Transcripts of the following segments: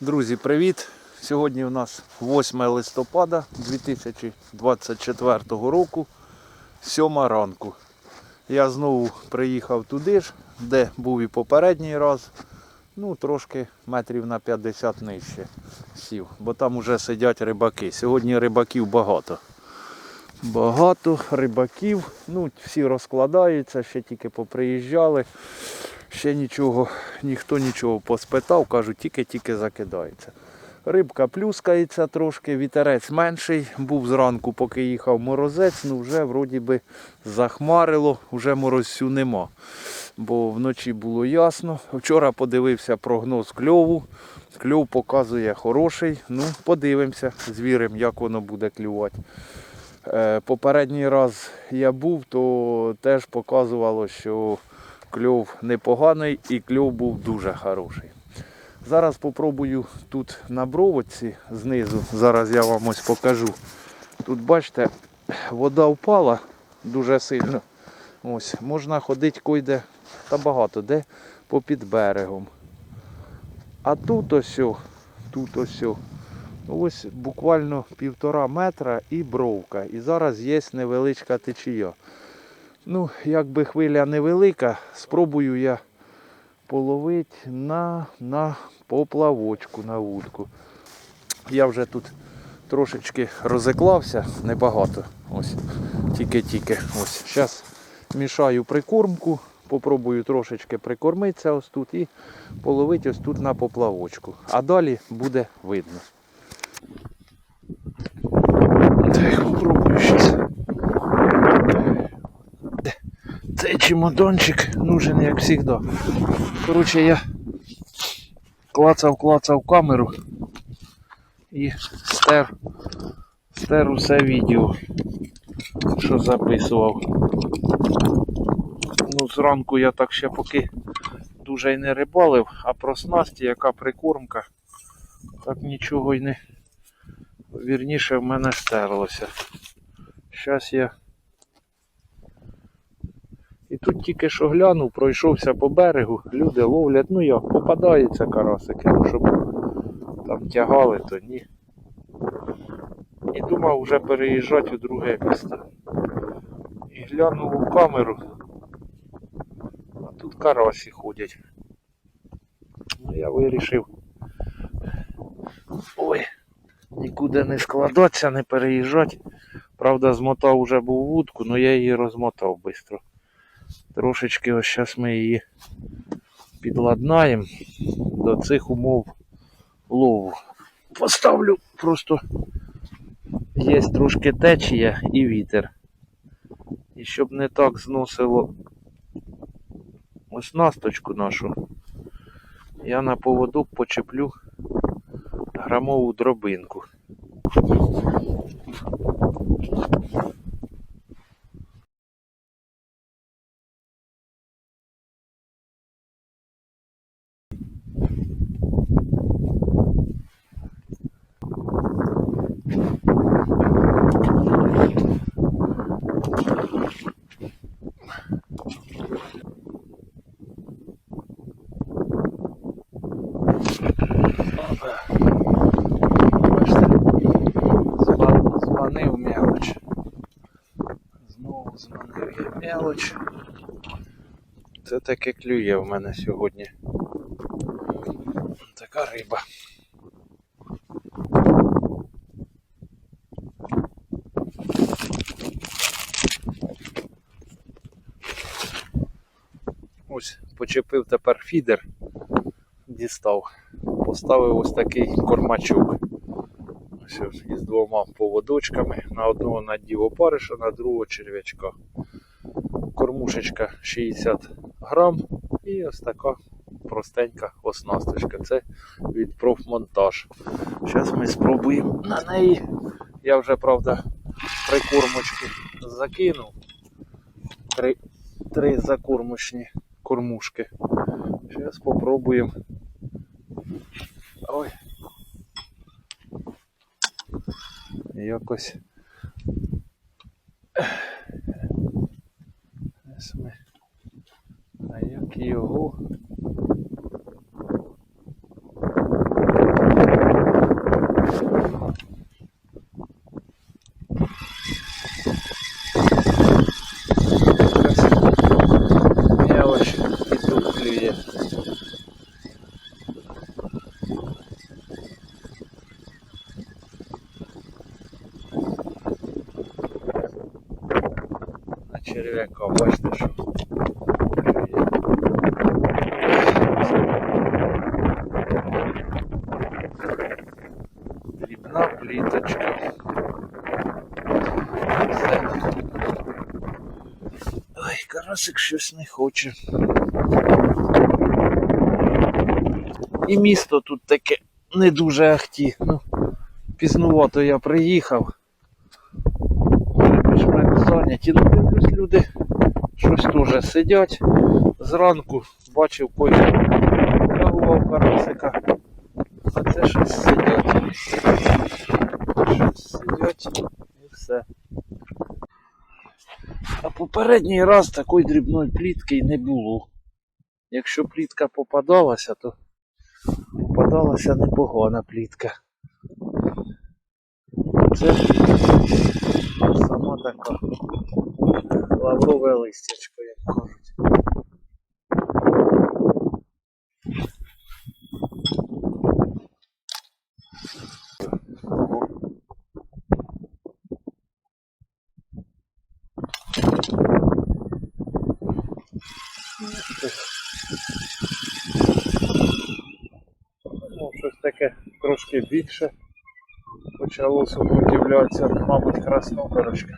Друзі, привіт! Сьогодні у нас 8 листопада 2024 року, 7 ранку. Я знову приїхав туди ж, де був і попередній раз. Ну, трошки метрів на 50 нижче сів, бо там вже сидять рибаки. Сьогодні рибаків багато. Багато рибаків. Ну, всі розкладаються, ще тільки поприїжджали. Ще нічого, ніхто нічого поспитав, кажуть, тільки-тільки закидається. Рибка плюскається трошки, вітерець менший. Був зранку, поки їхав морозець, ну вже вроді би захмарило, вже морозцю нема. Бо вночі було ясно. Вчора подивився прогноз кльову. Кльов показує хороший. Ну, подивимося, звіримо, як воно буде клювати. Е, Попередній раз я був, то теж показувало, що кльов непоганий і кльов був дуже хороший. Зараз спробую тут на бровочці знизу, зараз я вам ось покажу. Тут бачите, вода впала дуже сильно. Ось, можна ходити койде та багато, де попід берегом. А тут ось, тут ось, ось буквально півтора метра і бровка. І зараз є невеличка течія. Ну, якби хвиля невелика, спробую я половити на, на поплавочку, на вудку. Я вже тут трошечки розіклався, небагато. Ось, тільки-тільки. Ось. Зараз мішаю прикормку, попробую трошечки прикормитися ось тут і половити ось тут на поплавочку. А далі буде видно. Так, попробую щось. Цей чемоданчик нужен як завжди. Коротше, я клацав, клацав камеру і стер, стер усе відео, що записував. Ну, зранку я так ще поки дуже й не рибалив, а про снасті, яка прикормка, так нічого й не вірніше в мене стерлося. Зараз я і тут тільки що глянув, пройшовся по берегу, люди ловлять, ну як, попадаються карасики, ну щоб там тягали, то ні. І думав вже переїжджати у друге місце. І глянув у камеру, а тут карасі ходять. Ну я вирішив. Ой, нікуди не складатися, не переїжджати. Правда, змотав вже був вудку, але я її розмотав швидко. Трошечки ось зараз ми її підладнаємо до цих умов лову. Поставлю просто є трошки течія і вітер. І щоб не так зносило ось насточку нашу, я на поводок почеплю грамову дробинку. Бачите, зва- дзвонив мелоч. Знову дзвонив я мелоч. Таке клює в мене сьогодні. Така риба. Ось почепив тепер фідер, дістав. Поставив ось такий кормачок. Ось із двома поводочками. На одного надів опариша, на другого черв'ячка. Кормушечка 60 грам і ось така простенька оснасточка. Це від профмонтаж. Зараз ми спробуємо на неї. Я вже, правда, прикормочки закинув. Три, три закормочні кормушки. Зараз спробуємо. Ой. Якось. Ось ми. А як його черв'яка, бачите, що. Дрібна пліточка. Все. Ой, щось не хоче. І місто тут таке не дуже ахті. Ну, пізнувато я приїхав. Ж мене зайняті. Ну, дивлюсь, люди щось теж сидять. Зранку бачив потім тягував карасика. А це щось сидять. Щось сидять і все. Попередній раз такої дрібної плітки й не було. Якщо плітка попадалася, то попадалася непогана плітка. Це сама така лаврове листячко, як кажуть. Ну, щось таке трошки більше почало супротивлятися, мабуть, красногорочка.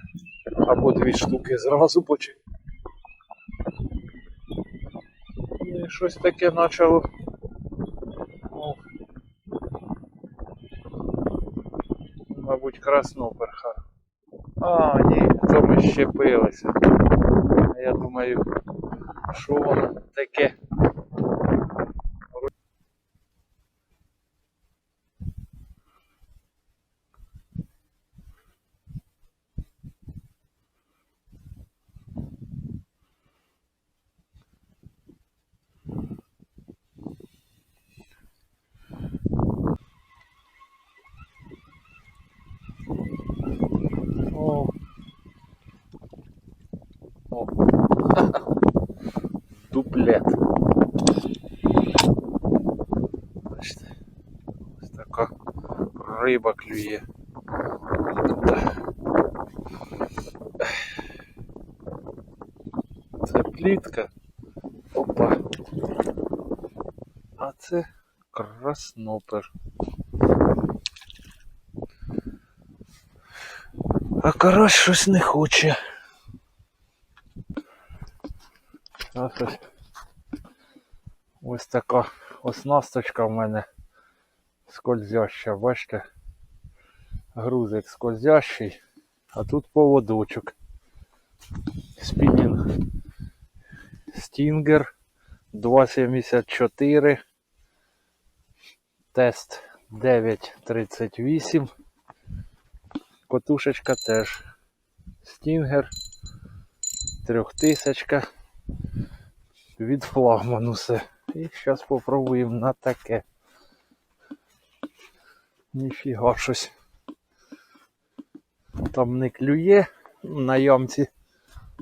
Або дві штуки зразу почали. І щось таке почало. О. Мабуть, красноперха. А, ні, то ми щепилися. Я думаю, що воно таке. Дуплет. Бачите, ось така риба клює. Це. Опа. А це краснопер. А карась щось не хоче. Ось, ось. Така оснасточка в мене скользяща, бачите? Грузик скользящий, а тут поводочок. Спінінг Стінгер 2,74. Тест 9,38. Котушечка теж Стінгер. Трьохтисячка. Від флагману все. І зараз попробуємо на таке. Ніфіга щось. Там не клює, на ямці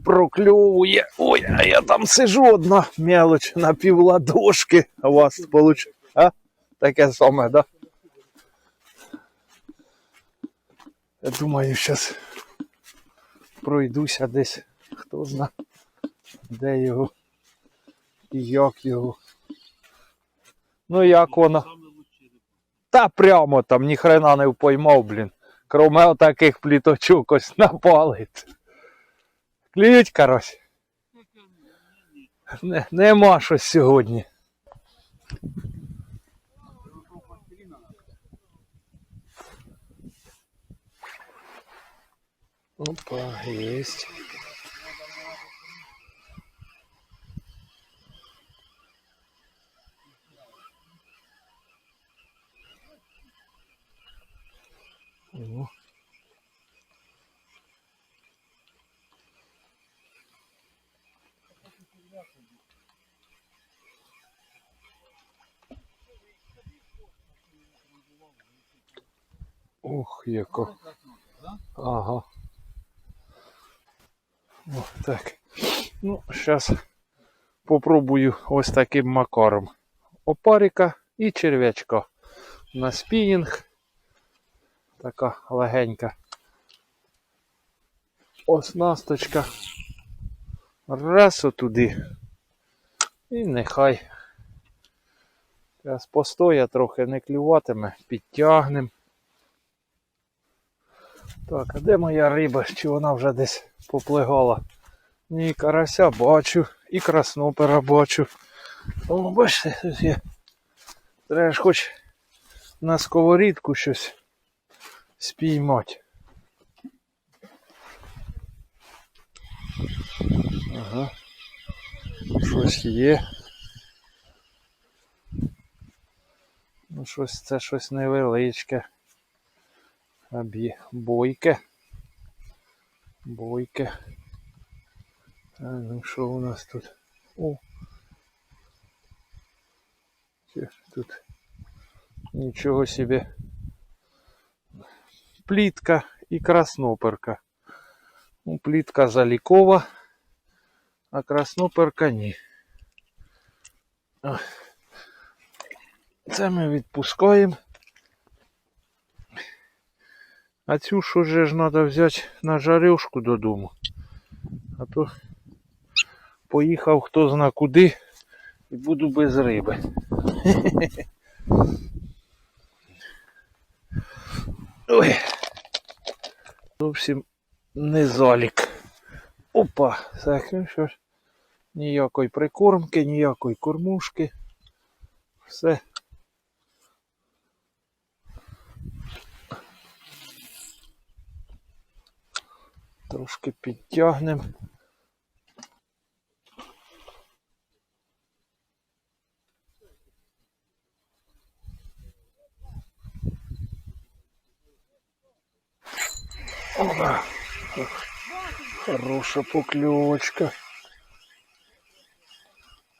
прокльовує. Ой, а я там сижу одна мелоч на півладошки. А у вас получ... А? Таке саме, да? Я думаю, зараз пройдуся десь. Хто зна, де його і як його. Ну як воно? Та прямо там ніхрена не впоймав, блін. Кроме отаких пліточок ось на палець. Клюють карась? Не, нема щось сьогодні. Опа, есть. О. Ух, яко. Ага. О, так. Ну, зараз попробую ось таким макаром. Опарика і черв'ячка. На спінінг. Така легенька. Оснасточка. Раз отуди. І нехай. Зараз постоя трохи не клюватиме, підтягнем. Так, а де моя риба? Чи вона вже десь поплигала? Ні, карася бачу, і краснопера бачу. О, бачите, тут є. Треба ж хоч на сковорідку щось спіймати. Ага. Щось є. Ну, щось це щось невеличке. Аб'є. Бойке. Бойке. А, ну що у нас тут? О. Тут нічого собі. Плітка і красноперка. Ну, плітка залікова, а красноперка ні. Це ми відпускаємо. А цю що ж треба взяти на жарюшку додому. А то поїхав хто зна куди і буду без риби. Ой. Зовсім не залік. Опа, так, ну що ж, ніякої прикормки, ніякої кормушки. Все. Трошки підтягнемо. Опа. Хороша покльовочка.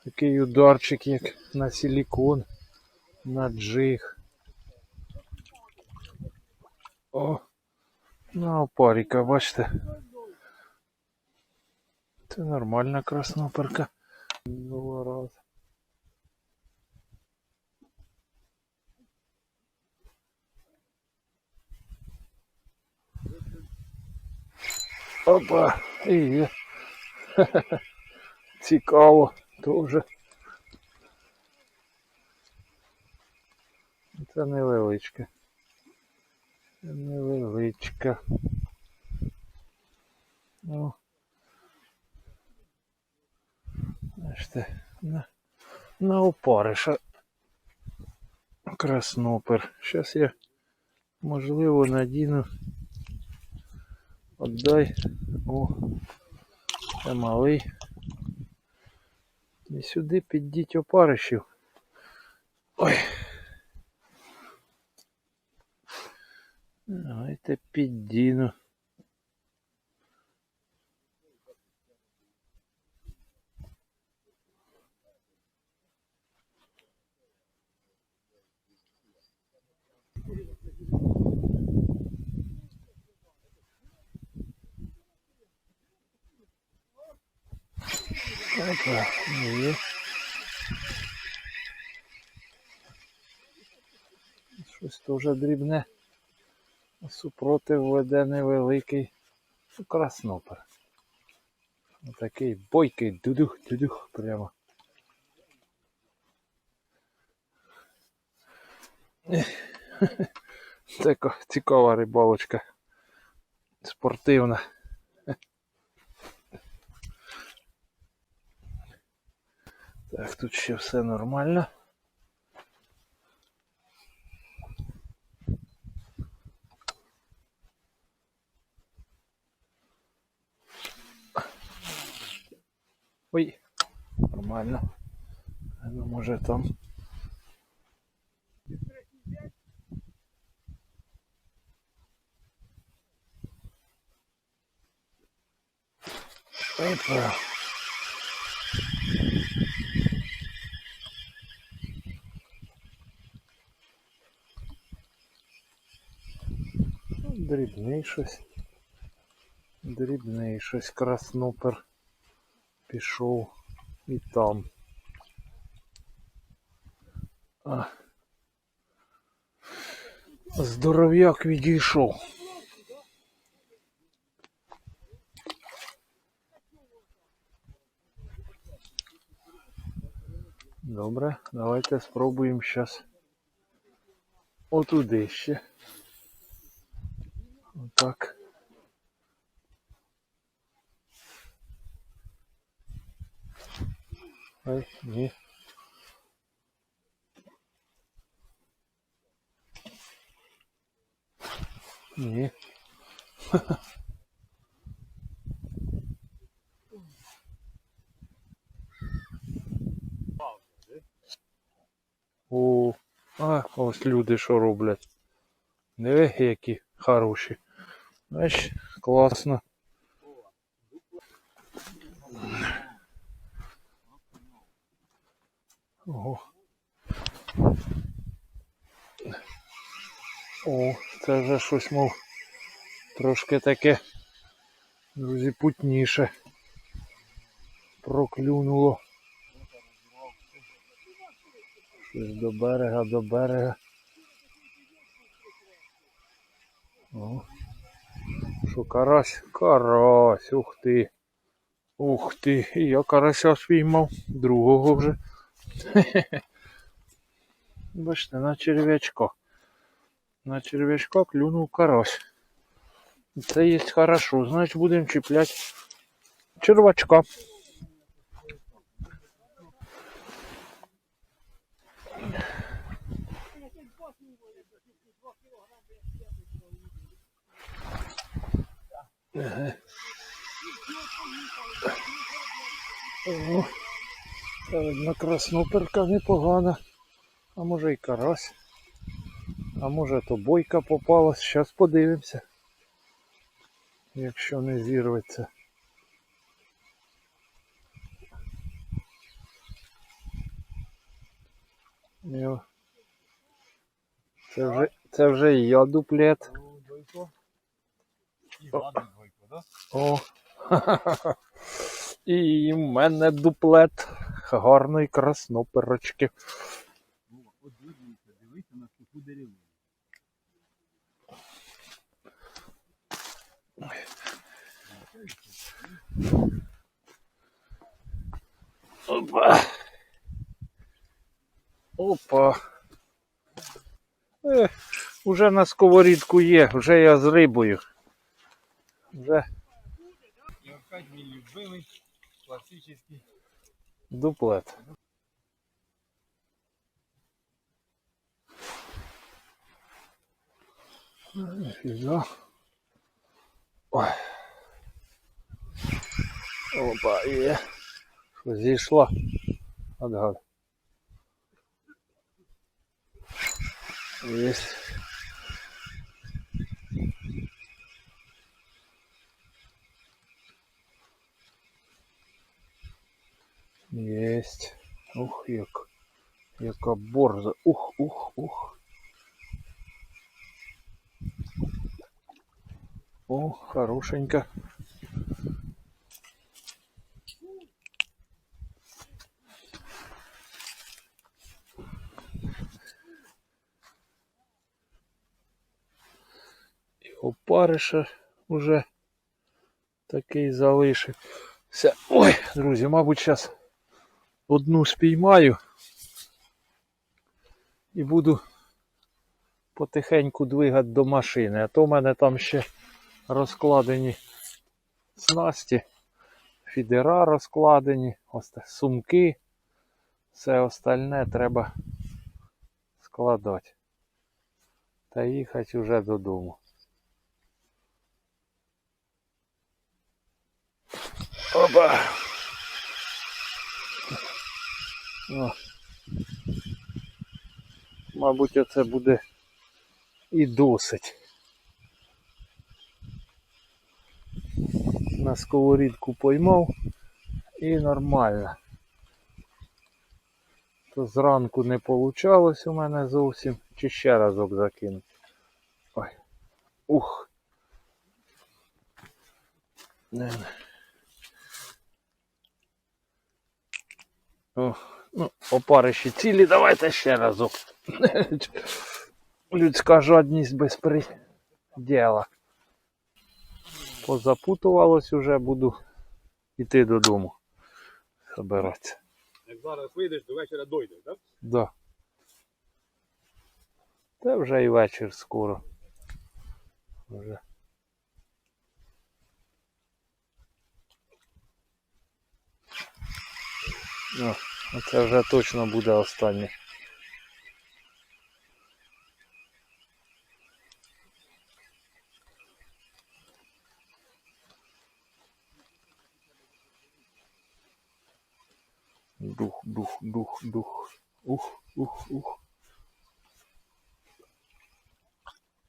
Такий ударчик, як на силікон, на джиг. О, на опаріка, бачите. Це нормальна красноперка. Два Опа, і є. Цікаво теж. Це невеличке. Це невеличка. Ну. Бачите, на, на опариша краснопер. Зараз я можливо надіну. Отдай. О, це малий. І сюди піддіть опаришів. Ой. Давайте піддіну. Опа, є. Щось теж дрібне. Супротив веде невеликий. Краснопер. Отакий бойкий дудух, дудух прямо. Така цікава рибалочка. Спортивна. Так, тут ще все нормально. нормально. Ну, може там. Опа. Ну, Дрібний щось. Дрібний щось краснопер пішов і там. Здоров'як відійшов. Добре, давайте спробуємо зараз отуди ще. Отак. Ай, ні. Ні. О, а ось люди що роблять. Диви, які хороші. Знаєш, класно. Ого. О, це вже щось мов трошки таке, друзі, путніше. Проклюнуло. Щось до берега, до берега. О. Що карась? Карась, ух ти. Ух ти. І я карася спіймав. Другого вже. Бачите, на черв'ячка. На черв'ячка клюнув карась. Це є хорошо. Значить будемо чіпляти червачка. О, це видно красноперка непогана. А може і карась. А може то бойка попалась. Зараз подивимося. Якщо не зірветься. Це вже, це вже і я дуплет. Да? О. І в мене дуплет гарної красноперочки. От дивіться, дивіться на суху деревину. Опа. Опа. Е, уже на сковорідку є, вже я з рибою. Вже І опять мій любимий класичний дуплет. Фіга. Ой. Опа, є. Що зійшла? Отгад. Есть. Есть. Як. Яка борза. Ух, ух, ух. О, хорошенько. І опариша уже такий залишився. Ой, друзі, мабуть, зараз одну спіймаю і буду потихеньку двигати до машини. А то в мене там ще розкладені снасті, фідера розкладені, сумки. Все остальне треба складати. Та їхати вже додому. Опа. О. Мабуть, оце буде і досить. На сковорідку поймав і нормально. То зранку не вийшло у мене зовсім. Чи ще разок закинути. Ой. Ух. Не, не. Ну, опариші цілі, давайте ще разок. Людська жадність без приділа. Позапутувалось уже, буду йти додому. Собиратися. Як зараз вийдеш, до вечора дойдеш, так? Да. Та вже і вечір скоро. Вже. О, це вже точно буде останнє. Дух, дух, дух, дух. Ух, ух, ух.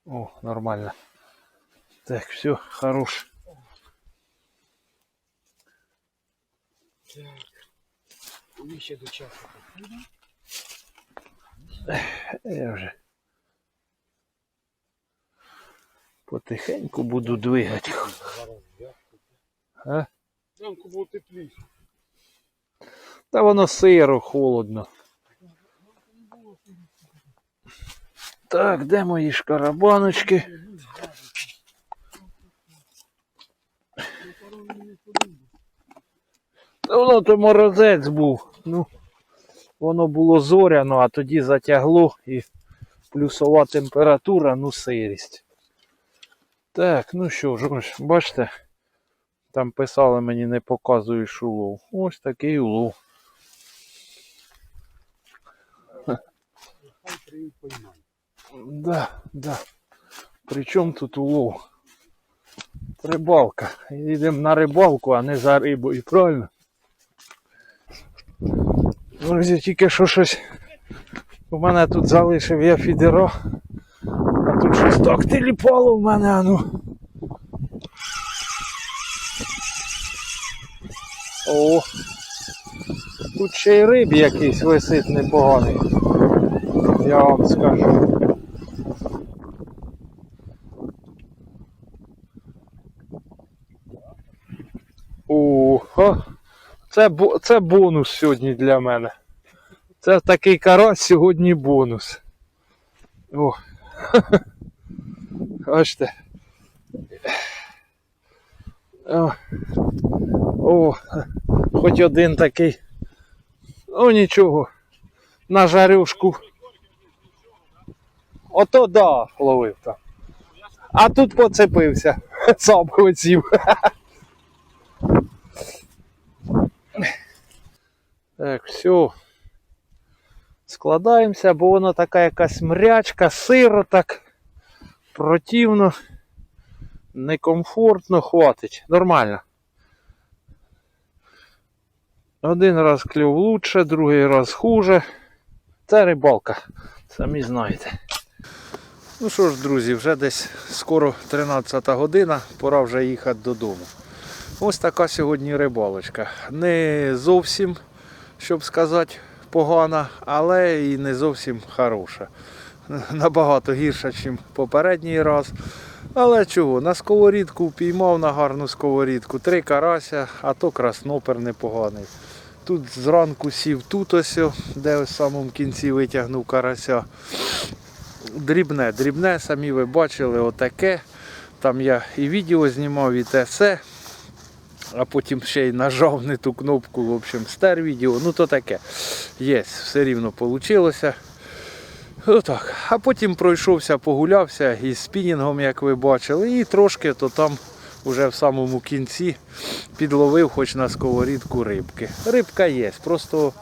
О, нормально. Так, все, хорош. Так. Ще до часу. Я вже потихеньку буду двигати. А? Зранку було тепліше. Та воно сиро, холодно. Так, де мої шкарабаночки? Воно то морозець був. Ну, воно було зоряно, а тоді затягло і плюсова температура, ну сирість. Так, ну що ж, бачите, там писали мені не показуєш улов. Ось такий улов. Да, да. Причому тут улов? Рибалка. Їдемо на рибалку, а не за рибою, правильно? Друзі, тільки що щось. У мене тут залишив я фідеро, А тут щось так теліпало в мене, а ну. О! Тут ще й риб якийсь висить непоганий. Я вам скажу. О, це, це бонус сьогодні для мене. Це такий карась сьогодні бонус. О. Бачите. О. О, хоч один такий. Ну нічого. На жарюшку. Ото да, ловив там. А тут поцепився. Сам хотів. Так, все. Складаємося, бо воно така якась мрячка, сиро так. Противно. Некомфортно, хватить. Нормально. Один раз клюв лучше, другий раз хуже. Це рибалка, самі знаєте. Ну що ж, друзі, вже десь скоро 13 година, пора вже їхати додому. Ось така сьогодні рибалочка. Не зовсім, щоб сказати, погана, але і не зовсім хороша. Набагато гірша, ніж попередній раз. Але чого, на сковорідку впіймав на гарну сковорідку. Три карася, а то краснопер непоганий. Тут зранку сів тут ось, де в самому кінці витягнув карася. Дрібне, дрібне, самі ви бачили, отаке. Там я і відео знімав, і те все. А потім ще й нажав не ту кнопку, в общем, стер відео. Ну то таке. Є, все рівно вийшло. Отак. А потім пройшовся, погулявся із спінінгом, як ви бачили, і трошки то там вже в самому кінці підловив хоч на сковорідку рибки. Рибка є, просто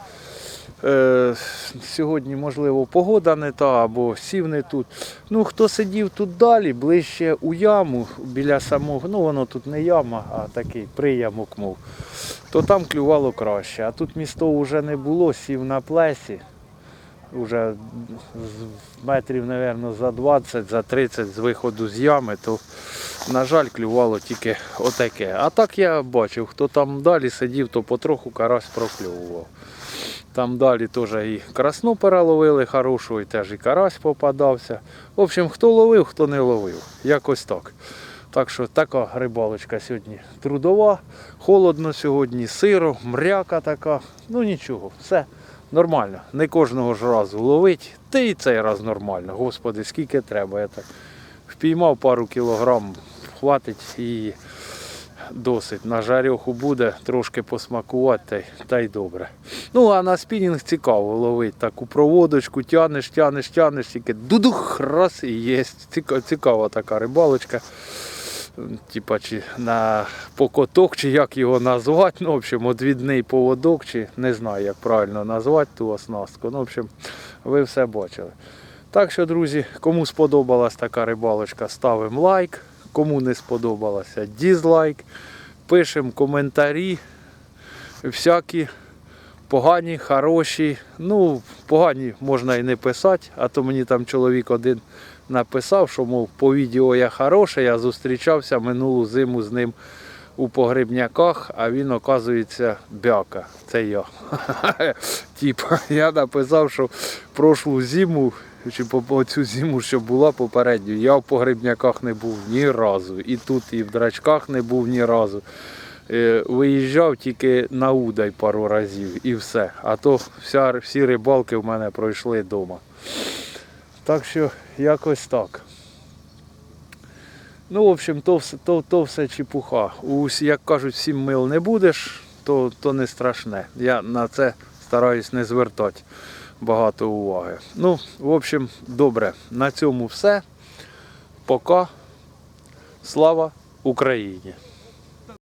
сьогодні, можливо, погода не та або сів не тут. Ну, хто сидів тут далі, ближче у яму, біля самого, ну воно тут не яма, а такий приямок, мов, то там клювало краще. А тут місто вже не було, сів на плесі. Уже з метрів, мабуть, за 20, за 30 з виходу з ями, то, на жаль, клювало тільки отаке. А так я бачив, хто там далі сидів, то потроху карась прокльовував. Там далі теж і красну переловили хорошу, і теж і карась попадався. В общем, хто ловив, хто не ловив. Якось так. Так що така рибалочка сьогодні трудова, холодно сьогодні, сиро, мряка така. Ну нічого, все нормально. Не кожного ж разу ловить. Та і цей раз нормально. Господи, скільки треба. Я так впіймав пару кілограм, хватить і досить. На жарьоху буде трошки посмакувати та й, добре. Ну, а на спінінг цікаво ловить таку проводочку, тянеш, тянеш, тянеш, тільки дудух, раз і є. Ціка- Цікава така рибалочка. Типа чи на покоток, чи як його назвати. Ну, в общем, одвідний поводок, чи не знаю, як правильно назвати ту оснастку. Ну, в общем, ви все бачили. Так що, друзі, кому сподобалась така рибалочка, ставимо лайк. Кому не сподобалося, дізлайк. Пишемо коментарі. Всякі погані, хороші. Ну, погані можна і не писати, а то мені там чоловік один написав, що мов по відео я хороший, я зустрічався минулу зиму з ним у погребняках, а він, оказується, бяка. Це я. Типа, я написав, що прошлу зиму, чи по, цю зиму, що була попередню, я в погребняках не був ні разу. І тут, і в драчках не був ні разу. Е, Виїжджав тільки на Удай пару разів і все. А то вся, всі рибалки в мене пройшли вдома. Так що якось так. Ну, в общем, то, то, то все чепуха. Ус, як кажуть, всім мил не будеш, то, то не страшне. Я на це стараюсь не звертати багато уваги. Ну, в общем, добре. На цьому все. Пока. Слава Україні!